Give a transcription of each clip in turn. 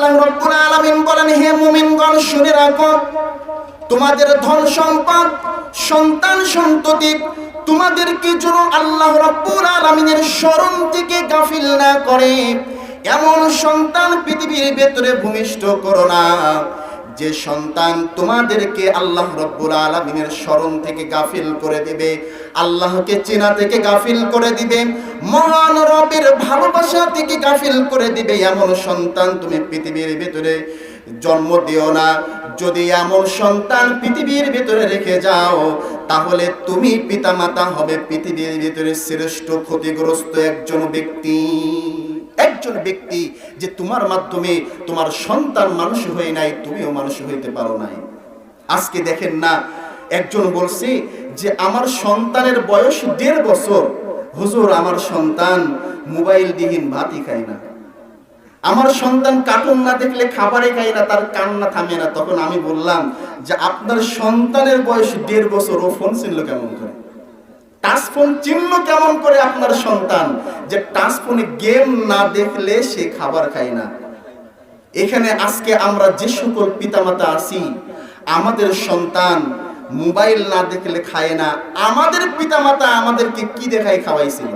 আল্লাহ রব্বুল আলামিন বলেন, হে মুমিনগণ, শুনে রাখো, তোমাদের ধন সম্পদ, সন্তান সন্ততি তোমাদেরকে যেন আল্লাহ রব্বুল আলামিনের স্মরণ থেকে গাফিল না করে? এমন সন্তান পৃথিবীর ভেতরে ভূমিষ্ঠ করো না। যে সন্তান তোমাদেরকে আল্লাহ রব্বুল আলমিনের স্মরণ থেকে গাফিল করে দিবে, আল্লাহকে চেনা থেকে গাফিল করে দিবে, মহান রবের ভালোবাসা থেকে গাফিল করে দিবে এমন সন্তান তুমি পৃথিবীর ভিতরে জন্ম দিও না। যদি এমন সন্তান পৃথিবীর ভিতরে রেখে যাও, তাহলে তুমি পিতামাতা হবে পৃথিবীর ভিতরে শ্রেষ্ঠ ক্ষতিগ্রস্ত একজন ব্যক্তি। একজন ব্যক্তি যে তোমার মাধ্যমে তোমার সন্তান মানুষ হয়ে নাই, তুমিও মানুষ হইতে পারো নাই। আজকে দেখেন না, একজন বলছে যে আমার সন্তানের বয়স দেড় বছর। হুজুর, আমার সন্তান মোবাইল দিহীন ভাতই খায় না। আমার সন্তান কার্টুন না দেখলে খাবারে খায় না, তার কান্না থামে না। তখন আমি বললাম যে আপনার সন্তানের বয়স দেড় বছর, ও ফোন ছিল কেমন করে? টাচ ফোন চিহ্ন কেমন করে আপনার সন্তান? যে টাচ ফোনে গেম না দেখলে সে খাবার খায় না। এখানে আজকে আমরা যে সকল পিতামাতা আছি, আমাদের সন্তান মোবাইল না দেখলে খায় না। আমাদের পিতামাতা আমাদেরকে কি দেখায় খাওয়াইছিল?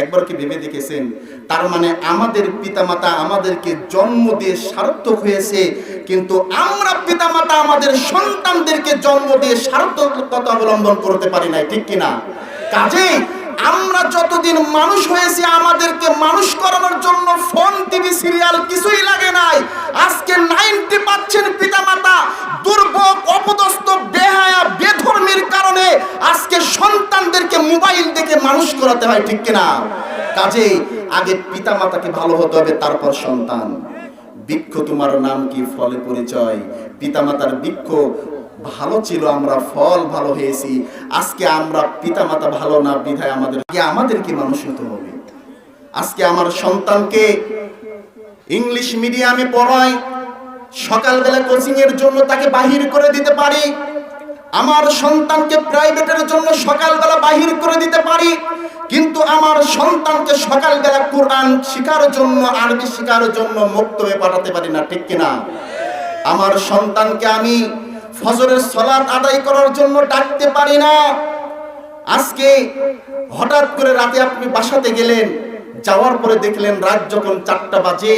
একবার কি ভেবে দেখেছেন? তার মানে আমাদের পিতামাতা আমাদেরকে জন্ম দিয়ে সার্থক হয়েছে, কিন্তু আমরা পিতামাতা আমাদের সন্তানদেরকে জন্ম দিয়ে সার্থকতা অবলম্বন করতে পারি নাই, ঠিক কিনা? কাজেই আমরা যতদিন মানুষ হয়েছি, আমাদেরকে মানুষ করানোর জন্য ফোন, টিভি, সিরিয়াল কিছুই লাগে নাই। আজকে নাইনটি পাচ্ছেন পিতামাতা দুর্ভোগ, অপদস্থ, বেহায়া, বেধর্মীর কারণে আজকে সন্তানদেরকে মোবাইল দেখে মানুষ করাতে হয়, ঠিক কিনা? কাজেই আগে পিতামাতাকে ভালো হতে হবে, তারপর সন্তান। বৃক্ষ তোমার নাম কি? ফলে পরিচয়। পিতামাতার বৃক্ষ ভালো ছিল, আমরা ফল ভালো হয়েছি। আজকে আমরা পিতামাতা ভালো না, বিধায় আমাদের আমাদেরকে মানুষ হতে হবে। আজকে আমার সন্তানকে ইংলিশ মিডিয়ামে পড়াই, সকালবেলা কোচিং এর জন্য তাকে বাহির করে দিতে পারি, আমার সন্তানকে প্রাইভেটের জন্য সকালবেলা বাহির করে দিতে পারি, কিন্তু আমার সন্তানকে সকালবেলা কোরআন শেখার জন্য, আরবি শেখার জন্য মুক্তবে পাঠাতে পারি না, ঠিক কিনা? আমার সন্তানকে আমি ফজরের সলাৎ আদায় করার জন্য ডাকতে পারি না। আজকে হঠাৎ করে রাতে আপনি বাসাতে গেলেন, যাওয়ার পরে দেখলেন রাত যখন চারটা বাজে,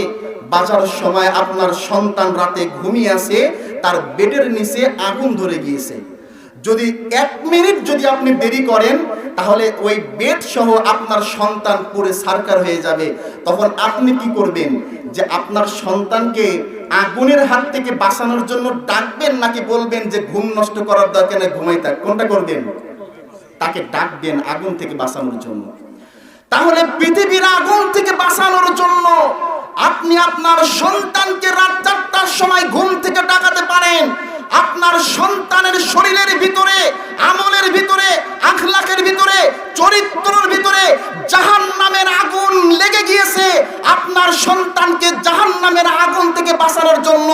বাজার সময় আপনার সন্তান রাতে ঘুমিয়ে আছে, তার বেডের নিচে আগুন ধরে গিয়েছে। যদি এক মিনিট যদি আপনি দেরি করেন, তাহলে ওই বেড সহ আপনার সন্তান পুরে সারকার হয়ে যাবে। তখন আপনি কি করবেন? যে আপনার সন্তানকে আগুনের হাত থেকে বাঁচানোর জন্য ডাকবেন নাকি বলবেন যে ঘুম নষ্ট করার দরকার নেই, ঘুমাই থাক। কোনটা করবেন? তাকে ডাকবেন আগুন থেকে বাঁচানোর জন্য। তাহলে পৃথিবীর আগুন থেকে বাঁচানোর জন্য আপনি আপনার সন্তানকে রাত চারটার সময় ঘুম থেকে ডাকাতে পারেন। আপনার সন্তানের শরীরের ভিতরে, আমলের ভিতরে বাঁচানোর জন্য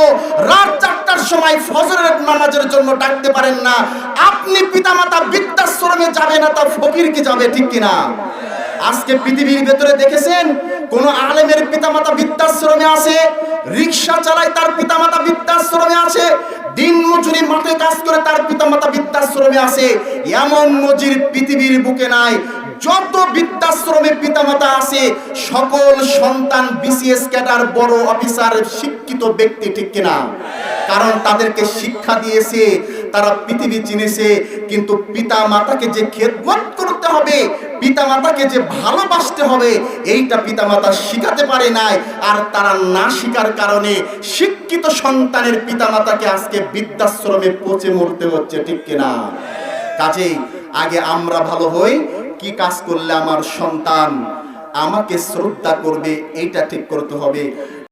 রাত চারটার সময় ফজরের নামাজের জন্য ডাকতে পারেন না। আপনি পিতামাতা বৃদ্ধাশ্রমে যাবে না তার ফকিরকে যাবে, ঠিক কিনা? আজকে পৃথিবীর ভেতরে দেখেছেন, কোন আলেমের পিতামাতা বৃদ্ধাশ্রমে আছে, রিক্সা চালায় তার পিতামাতা বৃদ্ধাশ্রমে আছে, দিন মজুরি মাঠে কাজ করে তার পিতামাতা বৃদ্ধাশ্রমে আছে। এমন নজির পৃথিবীর বুকে নাই। যত বৃদ্ধাশ্রমে পিতামাতা আছে, সকল সন্তান বিসিএস ক্যাডার, বড় অফিসার, শিক্ষিত ব্যক্তি ঠিক কিনা? কারণ তাদেরকে শিক্ষা দিয়েছে, তারা পৃথিবী চিনেছে, কিন্তু পিতা মাতাকে যে খেদমত করতে হবে পিতা মাতাকে যে ভালোবাসতে হবে, এইটা পিতা মাতা শিখাতে পারে নাই। আর তারা না শিকার কারণে শিক্ষিত সন্তানের পিতা মাতাকে আজকে বৃদ্ধাশ্রমে পচে মরতে হচ্ছে ঠিক কিনা? কাজেই আগে আমরা ভালো হই কি কাজ করলে আমার সন্তান আমাকে শ্রদ্ধা করবে এইটা ঠিক করতে হবে।